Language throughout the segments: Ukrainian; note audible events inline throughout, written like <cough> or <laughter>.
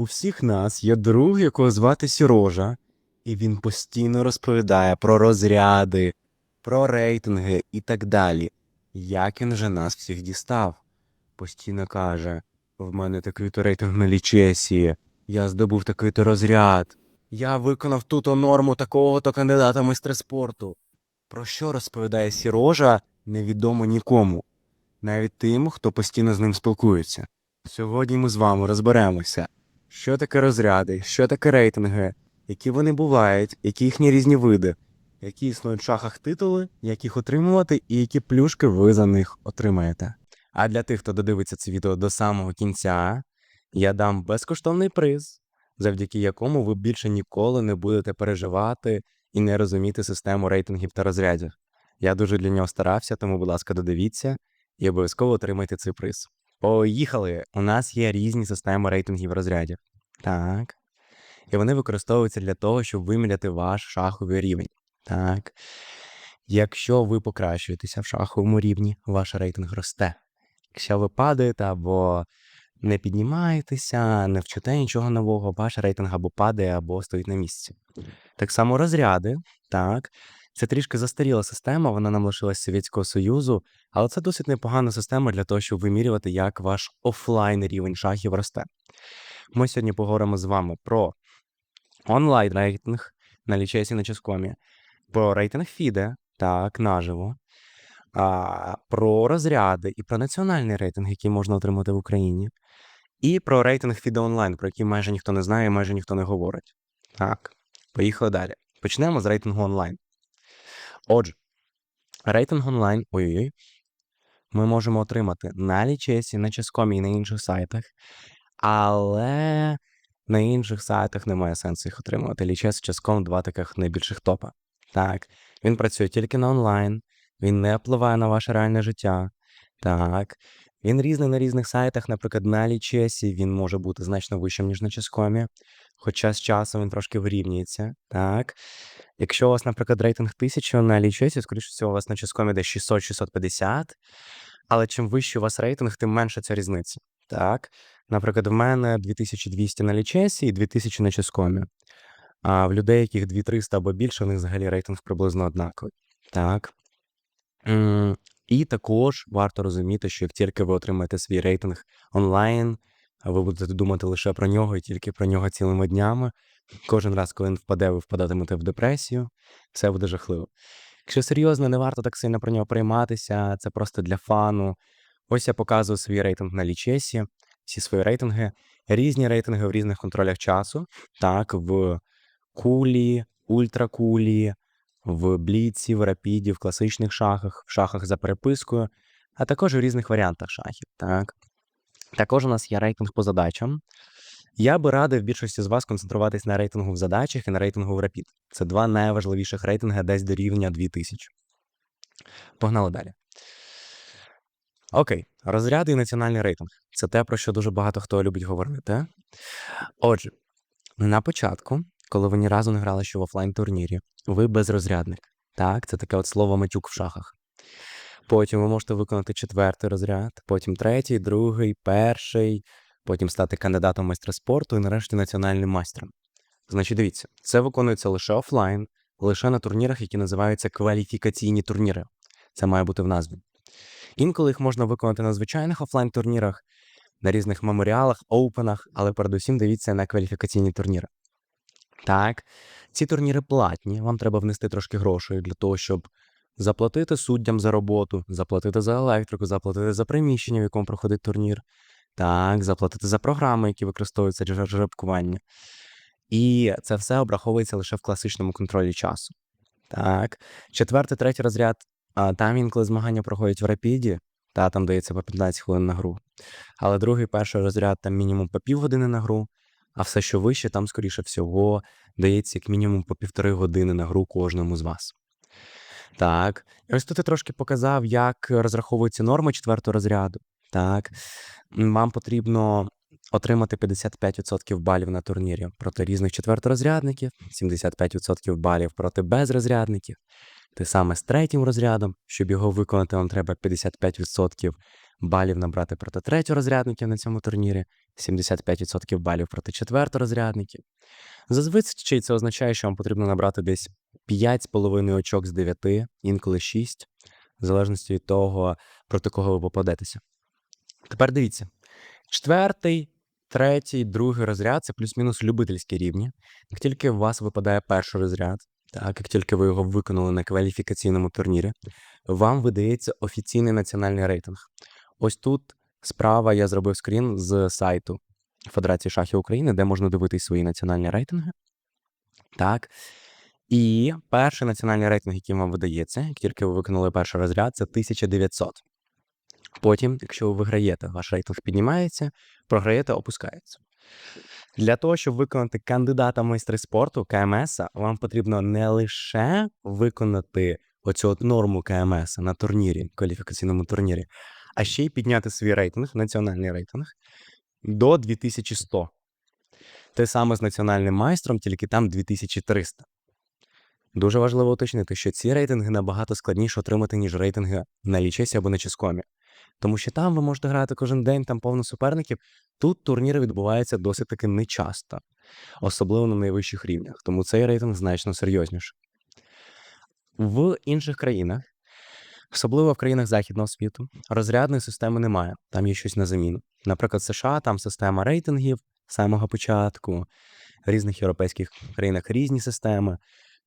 У всіх нас є друг, якого звати Сірожа, і він постійно розповідає про розряди, про рейтинги і так далі. Як він же нас всіх дістав? Постійно каже: в мене такий-то рейтинг на лічесії, я здобув такий-то розряд, я виконав ту-то норму такого-то кандидата в майстри спорту. Про що розповідає Сірожа, невідомо нікому, навіть тим, хто постійно з ним спілкується. Сьогодні ми з вами розберемося, що таке розряди, що таке рейтинги, які вони бувають, які їхні різні види, які існують в шахах титули, як їх отримувати і які плюшки ви за них отримаєте. А для тих, хто додивиться це відео до самого кінця, я дам безкоштовний приз, завдяки якому ви більше ніколи не будете переживати і не розуміти систему рейтингів та розрядів. Я дуже для нього старався, тому, будь ласка, додивіться і обов'язково отримайте цей приз. Поїхали! У нас є різні системи рейтингів розрядів. Так. І вони використовуються для того, щоб виміряти ваш шаховий рівень. Так. Якщо ви покращуєтеся в шаховому рівні, ваш рейтинг росте. Якщо ви падаєте або не піднімаєтеся, не вчите нічого нового, ваш рейтинг або падає, або стоїть на місці. Так само розряди, так. Це трішки застаріла система, вона нам лишилась з Совєтського Союзу, але це досить непогана система для того, щоб вимірювати, як ваш офлайн рівень шахів росте. Ми сьогодні поговоримо з вами про онлайн рейтинг на лічесі на Ческомі, про рейтинг FIDE, так, наживо, а, про розряди і про національний рейтинг, який можна отримати в Україні, і про рейтинг FIDE онлайн, про який майже ніхто не знає, майже ніхто не говорить. Так, поїхали далі. Почнемо з рейтингу онлайн. Отже, рейтинг онлайн, ой-ой-ой, ми можемо отримати на лічесі, на часткомі і на інших сайтах, але на інших сайтах немає сенсу їх отримувати. Лічес, часком два таких найбільших топа. Так, він працює тільки на онлайн, він не впливає на ваше реальне життя. Так, він різний на різних сайтах, наприклад, на лічесі він може бути значно вищим, ніж на Ческомі, хоча з часом він трошки вирівнюється. Так. Якщо у вас, наприклад, рейтинг 1000 на лічесі, скоріше всього, у вас на Ческомі десь 600-650, але чим вищий у вас рейтинг, тим менша ця різниця. Так. Наприклад, в мене 2200 на лічесі і 2000 на Ческомі. А в людей, яких 2300 або більше, у них взагалі рейтинг приблизно однаковий. Так. І також варто розуміти, що як тільки ви отримаєте свій рейтинг онлайн, ви будете думати лише про нього і тільки про нього цілими днями. Кожен раз, коли він впаде, ви впадатимете в депресію, все буде жахливо. Якщо серйозно, не варто так сильно про нього прийматися, це просто для фану. Ось я показую свій рейтинг на лічесі, всі свої рейтинги, різні рейтинги в різних контролях часу. Так, в кулі, ультракулі, в бліці, в рапіді, в класичних шахах, в шахах за перепискою, а також у різних варіантах шахів. Так. Також у нас є рейтинг по задачам. Я би радив більшості з вас концентруватись на рейтингу в задачах і на рейтингу в рапід. Це два найважливіших рейтинги десь до рівня 2000. Погнали далі. Окей, розряди і національний рейтинг. Це те, про що дуже багато хто любить говорити. Отже, на початку, коли ви ні разу не грали ще в офлайн турнірі, ви безрозрядник. Так, це таке от слово матюк в шахах. Потім ви можете виконати четвертий розряд, потім третій, другий, перший, потім стати кандидатом майстра спорту і нарешті національним майстром. Значить, дивіться, це виконується лише офлайн, лише на турнірах, які називаються кваліфікаційні турніри. Це має бути в назві. Інколи їх можна виконати на звичайних офлайн турнірах, на різних меморіалах, оупенах, але передусім дивіться на кваліфікаційні турніри. Так, ці турніри платні, вам треба внести трошки грошей для того, щоб заплатити суддям за роботу, заплатити за електрику, заплатити за приміщення, в якому проходить турнір, так, заплатити за програми, які використовуються для жеребкування. І це все обраховується лише в класичному контролі часу. Так, четвертий, третій розряд, там інколи змагання проходять в рапіді, та там дається по 15 хвилин на гру. Але другий, перший розряд там мінімум по півгодини на гру, а все, що вище, там, скоріше всього, дається як мінімум по півтори години на гру кожному з вас. Так, і ось тут я трошки показав, як розраховуються норми четвертого розряду. Так, вам потрібно отримати 55% балів на турнірі проти різних четверторозрядників, 75% балів проти безрозрядників, Те саме з третім розрядом, щоб його виконати, вам треба 55% балів набрати проти третьорозрядників на цьому турнірі, 75% балів проти четверторозрядників. Зазвичай це означає, що вам потрібно набрати десь 5,5 очок з 9, інколи 6, в залежності від того, проти кого ви попадетеся. Тепер дивіться: четвертий, третій, другий розряд це плюс-мінус любительські рівні. Як тільки у вас випадає перший розряд, так, як тільки ви його виконали на кваліфікаційному турнірі, вам видається офіційний національний рейтинг. Ось тут справа я зробив скрін з сайту Федерації шахів України, де можна дивитись свої національні рейтинги. Так. І перший національний рейтинг, який вам видається, як тільки ви виконали перший розряд, це 1900. Потім, якщо ви виграєте, ваш рейтинг піднімається, програєте, опускається. Для того, щоб виконати кандидата в майстри спорту КМС, вам потрібно не лише виконати оцю от норму КМС на турнірі, кваліфікаційному турнірі, а ще й підняти свій рейтинг, національний рейтинг до 2100. Те саме з національним майстром, тільки там 2300. Дуже важливо уточнити, що ці рейтинги набагато складніше отримати, ніж рейтинги на лічесі або на ческомі. Тому що там ви можете грати кожен день, там повно суперників. Тут турніри відбуваються досить таки нечасто, особливо на найвищих рівнях. Тому цей рейтинг значно серйозніший. В інших країнах, особливо в країнах західного світу, розрядної системи немає. Там є щось на заміну. Наприклад, США там система рейтингів з самого початку, в різних європейських країнах різні системи.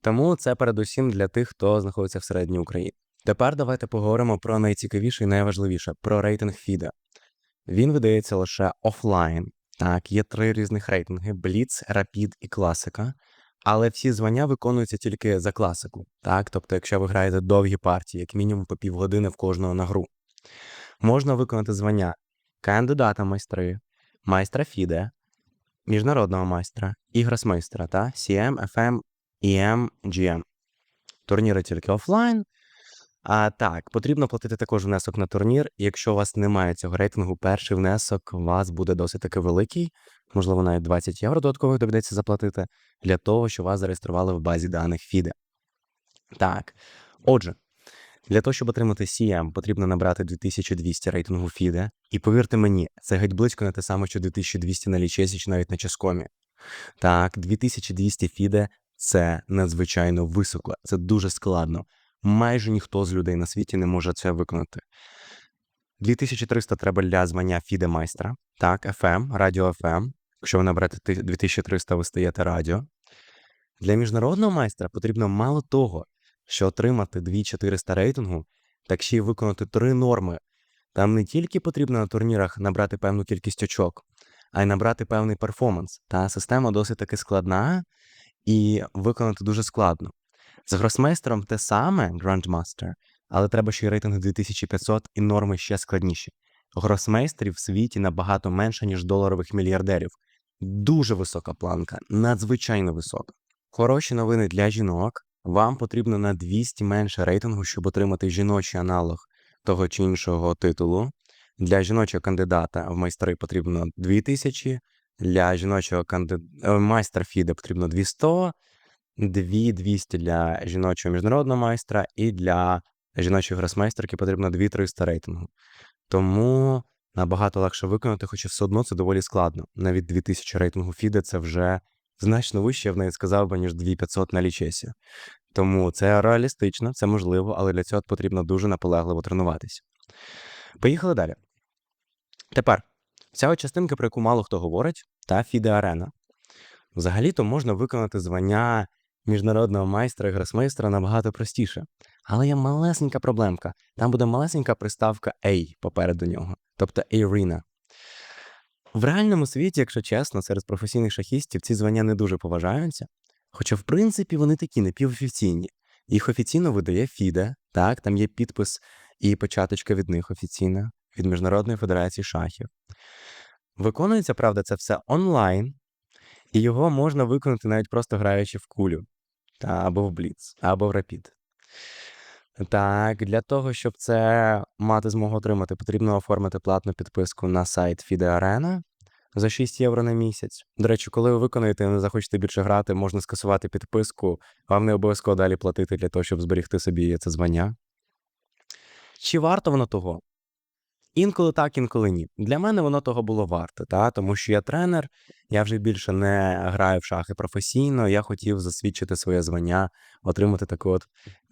Тому це передусім для тих, хто знаходиться в середній Україні. Тепер давайте поговоримо про найцікавіше і найважливіше про рейтинг FIDE. Він видається лише офлайн. Так, є три різних рейтинги: Blitz, Rapid і класика. Але всі звання виконуються тільки за класику. Так, тобто, якщо ви граєте довгі партії, як мінімум по півгодини в кожного на гру, можна виконати звання кандидата майстри, майстра FIDE, міжнародного майстра і гросмейстера та CM, FM, EM, GM. Турніри тільки офлайн. А так, потрібно платити також внесок на турнір. І якщо у вас немає цього рейтингу, перший внесок у вас буде досить таки великий, можливо, навіть 20 євро додаткових доведеться заплатити для того, щоб вас зареєстрували в базі даних FIDE. Так, отже, для того, щоб отримати CM, потрібно набрати 2200 рейтингу FIDE. І повірте мені, це геть близько не те саме, що 2200 на лічесі чи навіть на ческомі. Так, 2200 FIDE – це надзвичайно високо, це дуже складно майже ніхто з людей на світі не може це виконати. 2300 треба для звання фіде майстра. Так, FM, радіо FM. Якщо ви наберете 2300, ви стаєте радіо. Для міжнародного майстра потрібно мало того, що отримати 2400 рейтингу, так ще й виконати три норми. Там не тільки потрібно на турнірах набрати певну кількість очок, а й набрати певний перформанс. Та система досить таки складна і виконати дуже складно. З гросмейстером те саме Grandmaster, але треба ще й рейтинг 2500 і норми ще складніші. Гросмейстерів в світі набагато менше, ніж доларових мільярдерів. Дуже висока планка, надзвичайно висока. Хороші новини для жінок. Вам потрібно на 200 менше рейтингу, щоб отримати жіночий аналог того чи іншого титулу. Для жіночого кандидата в майстри потрібно 2000, для жіночого кандидата майстра Фіде потрібно 200, 2200 для жіночого міжнародного майстра, і для жіночої гросмейстерки потрібно 2-300 рейтингу. Тому набагато легше виконати, хоча все одно це доволі складно. Навіть 2000 рейтингу Фіде це вже значно вище, я б навіть сказав би, ніж 2500 на лічесі. Тому це реалістично, це можливо, але для цього потрібно дуже наполегливо тренуватися. Поїхали далі. Тепер, ця частинка, про яку мало хто говорить, та Фіде Арена. Взагалі-то можна виконати звання міжнародного майстра і гросмейстра набагато простіше. Але є малесенька проблемка. Там буде малесенька приставка A попереду нього, тобто Arena. В реальному світі, якщо чесно, серед професійних шахістів ці звання не дуже поважаються. Хоча, в принципі, вони такі напівофіційні. Їх офіційно видає FIDE, так, там є підпис і початочка від них офіційна, від Міжнародної федерації шахів. Виконується, правда, це все онлайн, і його можна виконати навіть просто граючи в кулю, або в Бліц, або в Рапід. Так, для того, щоб це мати змогу отримати, потрібно оформити платну підписку на сайт FIDE Arena. за 6 євро на місяць. До речі, коли ви виконаєте і не захочете більше грати, можна скасувати підписку. Вам не обов'язково далі платити для того, щоб зберігти собі це звання. Чи варто воно того? Інколи так, інколи ні. Для мене воно того було варто, та? тому що я тренер, я вже більше не граю в шахи професійно. Я хотів засвідчити своє звання, отримати таку от,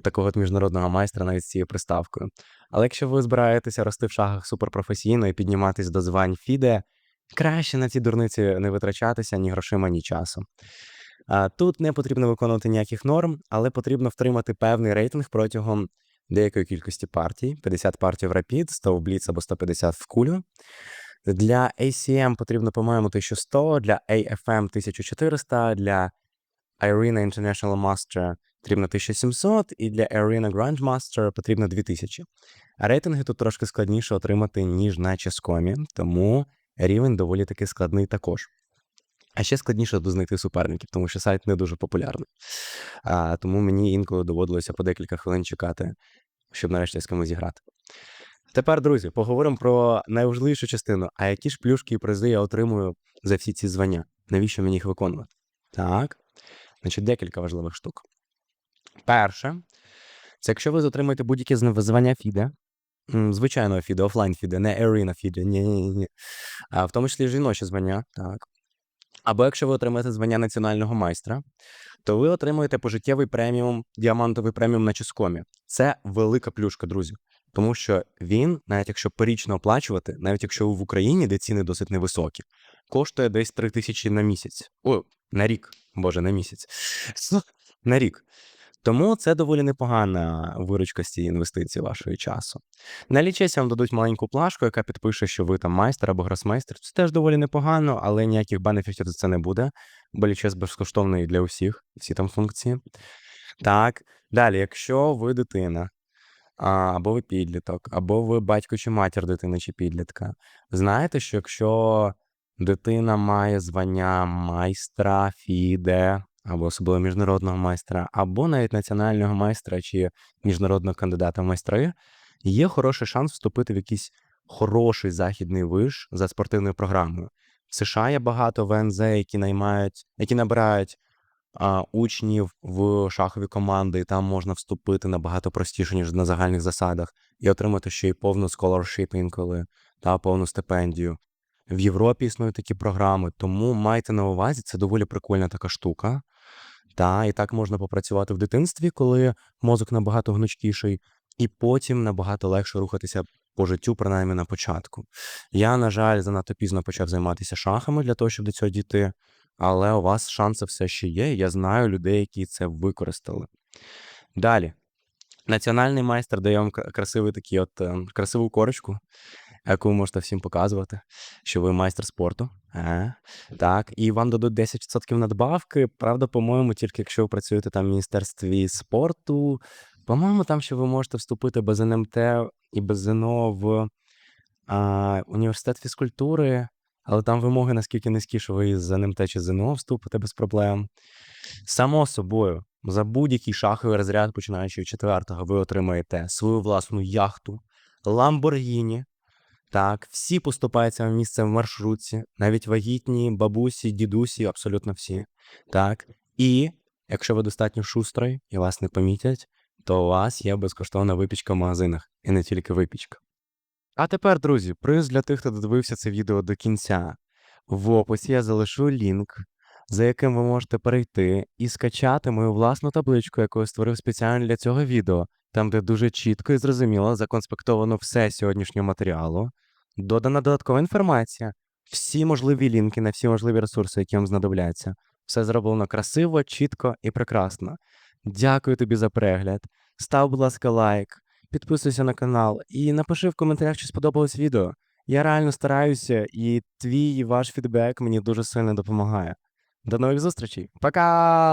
такого от міжнародного майстра навіть з цією приставкою. Але якщо ви збираєтеся рости в шахах суперпрофесійно і підніматись до звань Фіде, краще на ці дурниці не витрачатися ні грошима, ні часом. Тут не потрібно виконувати ніяких норм, але потрібно втримати певний рейтинг протягом деякої кількості партій: 50 партій в Rapid, 100 в Blitz або 150 в кулю. Для ACM потрібно, по-моєму, 1100, для AFM 1400, для Arena International Master потрібно 1700, і для Arena Grandmaster потрібно 2000. А рейтинги тут трошки складніше отримати, ніж на Ческомі, тому рівень доволі таки складний також. А ще складніше тут знайти суперників, тому що сайт не дуже популярний. А, тому мені інколи доводилося по декілька хвилин чекати, щоб нарешті з кимось зіграти. Тепер, друзі, поговоримо про найважливішу частину. А які ж плюшки і призи я отримую за всі ці звання? Навіщо мені їх виконувати? Так, значить, декілька важливих штук. Перше, це якщо ви отримаєте будь-які звання Фіде, звичайного Фіде, офлайн Фіде, не Arena Фіде, ні, ні, ні. А в тому числі жіночі звання, так. Або якщо ви отримаєте звання національного майстра, то ви отримуєте пожиттєвий преміум, діамантовий преміум на Чискомі. Це велика плюшка, друзі. Тому що він, навіть якщо порічно оплачувати, навіть якщо в Україні, де ціни досить невисокі, коштує десь 3 тисячі на місяць. О, на рік, боже, на місяць. <laughs> На рік. Тому це доволі непогана виручка з цієї інвестиції вашого часу. На лічесі вам дадуть маленьку плашку, яка підпише, що ви там майстер або гросмейстер. Це теж доволі непогано, але ніяких бенефітів за це не буде. Бо лічес безкоштовний для усіх, всі там функції. Так, далі, якщо ви дитина, або ви підліток, або ви батько чи матір дитини чи підлітка, знаєте, що якщо дитина має звання майстра, фіде, або особливо міжнародного майстра, або навіть національного майстра чи міжнародного кандидата в майстри, є хороший шанс вступити в якийсь хороший західний виш за спортивною програмою. В США є багато ВНЗ, які наймають, які набирають а, учнів в шахові команди, і там можна вступити набагато простіше, ніж на загальних засадах, і отримати ще й повну scholarship інколи та повну стипендію. В Європі існують такі програми, тому майте на увазі, це доволі прикольна така штука. Та, і так можна попрацювати в дитинстві, коли мозок набагато гнучкіший, і потім набагато легше рухатися по життю, принаймні на початку. Я, на жаль, занадто пізно почав займатися шахами для того, щоб до цього дійти, але у вас шанси все ще є. Я знаю людей, які це використали. Далі. Національний майстер дає вам красивий такий от е, красиву корочку, яку ви можете всім показувати, що ви майстер спорту. Е, так, і вам дадуть 10% надбавки. Правда, по-моєму, тільки якщо ви працюєте там в Міністерстві спорту. По-моєму, там ще ви можете вступити без НМТ і без ЗНО в а, університет фізкультури, але там вимоги наскільки низькі, що ви з НМТ чи ЗНО вступите без проблем. Само собою, за будь-який шаховий розряд, починаючи від четвертого, ви отримаєте свою власну яхту, Ламборгіні. Так, всі поступаються вам місце в маршрутці, навіть вагітні, бабусі, дідусі, абсолютно всі. Так. І якщо ви достатньо шустрий і вас не помітять, то у вас є безкоштовна випічка в магазинах, і не тільки випічка. А тепер, друзі, приз для тих, хто додивився це відео до кінця. В описі я залишу лінк, за яким ви можете перейти і скачати мою власну табличку, яку я створив спеціально для цього відео, там, де дуже чітко і зрозуміло законспектовано все сьогоднішнього матеріалу, додана додаткова інформація, всі можливі лінки на всі можливі ресурси, які вам знадобляться. Все зроблено красиво, чітко і прекрасно. Дякую тобі за перегляд. Став, будь ласка, лайк, підписуйся на канал і напиши в коментарях, чи сподобалось відео. Я реально стараюся, і твій і ваш фідбек мені дуже сильно допомагає. До нових зустрічей. Пока!